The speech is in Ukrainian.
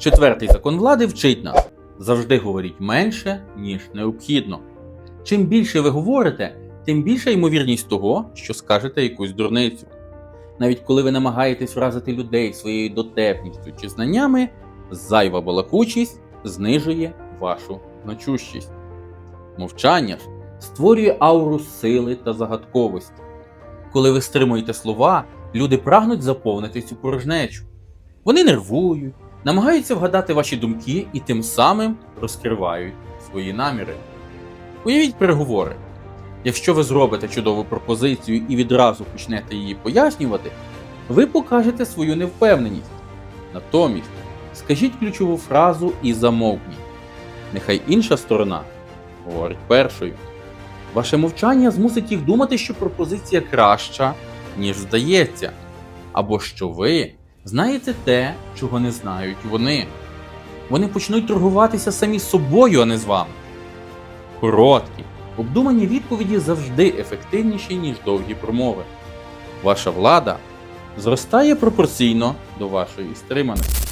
Четвертий закон влади вчить нас завжди говоріть менше, ніж необхідно. Чим більше ви говорите, тим більша ймовірність того, що скажете якусь дурницю. Навіть коли ви намагаєтесь вразити людей своєю дотепністю чи знаннями, зайва балакучість знижує вашу значущість. Мовчання ж створює ауру сили та загадковості. Коли ви стримуєте слова, люди прагнуть заповнити цю порожнечу. Вони нервують, намагаються вгадати ваші думки і тим самим розкривають свої наміри. Уявіть переговори. Якщо ви зробите чудову пропозицію і відразу почнете її пояснювати, ви покажете свою невпевненість. Натомість, скажіть ключову фразу і замовкніть. Нехай інша сторона говорить першою. Ваше мовчання змусить їх думати, що пропозиція краща, ніж здається, або що ви знаєте те, чого не знають вони. Вони почнуть торгуватися самі з собою, а не з вами. Короткі, обдумані відповіді завжди ефективніші, ніж довгі промови. Ваша влада зростає пропорційно до вашої стриманості.